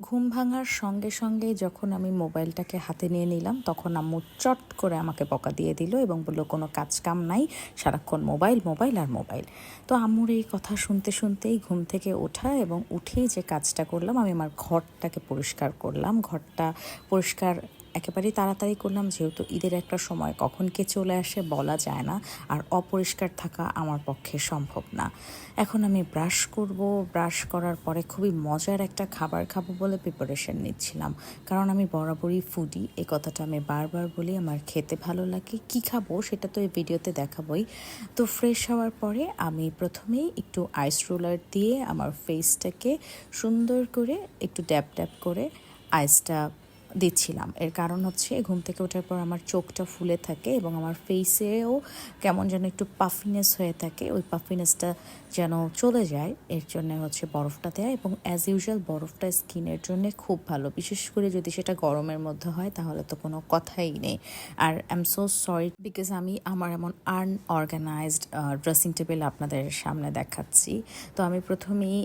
ঘুম ভাঙার সঙ্গে সঙ্গে যখন আমি মোবাইলটাকে হাতে নিয়ে নিলাম, তখন আম্মু চট করে আমাকে বকা দিয়ে দিল এবং বলল, কোনো কাজ কাম নাই, সারাক্ষণ মোবাইল মোবাইল আর মোবাইল। তো আম্মুর এই কথা শুনতে শুনতেই ঘুম থেকে ওঠা এবং উঠেই যে কাজটা করলাম, আমি আমার ঘরটাকে পরিষ্কার করলাম। ঘরটা পরিষ্কার একেবারেই তাড়াতাড়ি করলাম, যেহেতু ঈদের একটা সময়, কখন কে চলে আসে বলা যায় না, আর অপরিষ্কার থাকা আমার পক্ষে সম্ভব না। এখন আমি ব্রাশ করব, ব্রাশ করার পরে খুবই মজার একটা খাবার খাব বলে প্রিপারেশন নিচ্ছিলাম। কারণ আমি বরাবরই ফুডি এ কথাটা আমি বারবার বলি, আমার খেতে ভালো লাগে। কি খাব সেটা তো এই ভিডিওতে দেখাবোই। তো ফ্রেশ হওয়ার পরে আমি প্রথমেই একটু আইস রোলার দিয়ে আমার ফেসটাকে সুন্দর করে একটু ড্যাপ ড্যাপ করে আইসটা দিচ্ছিলাম। এর কারণ হচ্ছে ঘুম থেকে ওঠার পর আমার চোখটা ফুলে থাকে এবং আমার ফেসেও কেমন যেন একটু পাফিনেস হয়ে থাকে। ওই পাফিনেসটা যেন চলে যায়, এর জন্য হচ্ছে বরফটা দেয়া এবং অ্যাজ ইউজুয়াল বরফটা স্কিনের জন্য খুব ভালো। বিশেষ করে যদি সেটা গরমের মধ্যে হয় তাহলে তো কোনো কথাই নেই। আর I am so sorry because আমি আমার এমন আর্ন অর্গানাইজড ড্রেসিং টেবিল আপনাদের সামনে দেখাচ্ছি। তো আমি প্রথমেই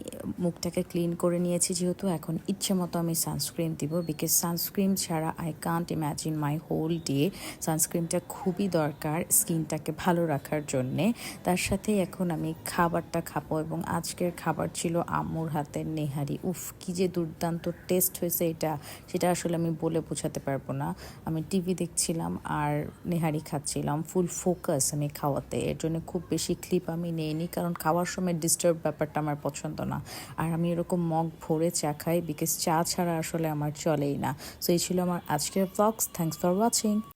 মুখটাকে ক্লিন করে নিয়েছি যেহেতু এখন ইচ্ছে মতো আমি সানস্ক্রিন দিব বিকজ সানস্ক্রিন ছাড়া I can't imagine my whole day সানস্ক্রিনটা খুবই দরকার স্কিনটাকে ভালো রাখার জন্যে। তার সাথে এখন আমি খাবারটা খাব এবং আজকের খাবার ছিল আম্মুর হাতের নেহারি। উফ, কি যে দুর্দান্ত টেস্ট হয়েছে এটা। সেটা আসলে আমি বলে বোঝাতে পারব না। আমি টিভি দেখছিলাম আর নেহারি খাচ্ছিলাম ফুল ফোকাস আমি খাওয়াতে। এর জন্য খুব বেশি ক্লিপ আমি নেইনি কারণ খাওয়ার সময় ডিস্টার্ব ব্যাপারটা আমার পছন্দ না। আর আমি এরকম মগ ভরে চা খাই বিকজ চা ছাড়া আসলে আমার চলেই না। সো এই ছিল আমার আজকের ব্লগস থ্যাংকস ফর ওয়াচিং